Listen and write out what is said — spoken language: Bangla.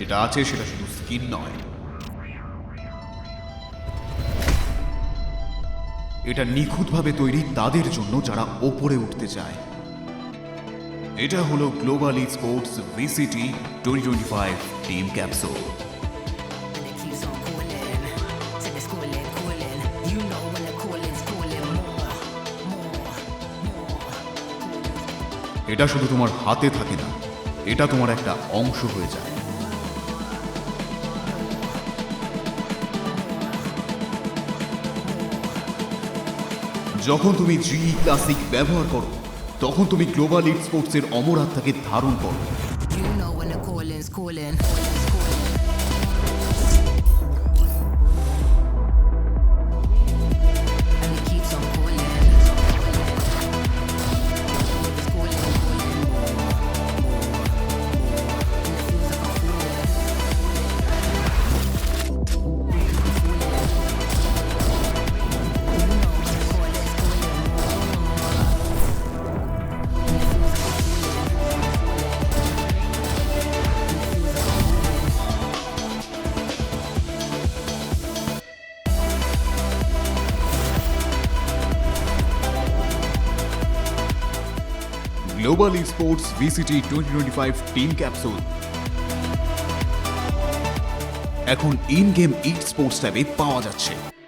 যেটা আছে সেটা শুধু স্কিন নয়। এটা নিখুঁতভাবে তৈরি তাদের জন্য যারা ওপরে উঠতে চায়। এটা হলো global sports VCT twenty twenty five team capsule. এটা শুধু তোমার হাতে থাকে না, এটা তোমার একটা অংশ হয়ে যায়। যখন তুমি জি ক্লাসিক ব্যবহার করো, তখন তুমি গ্লোবাল ইট স্পোর্টসের অমর আত্মাকে ধারণ করো You know when cooling. VCT twenty twenty five team capsule এখন ইন গেম ই স্পোর্টস ট্যাবে পাওয়া যাচ্ছে।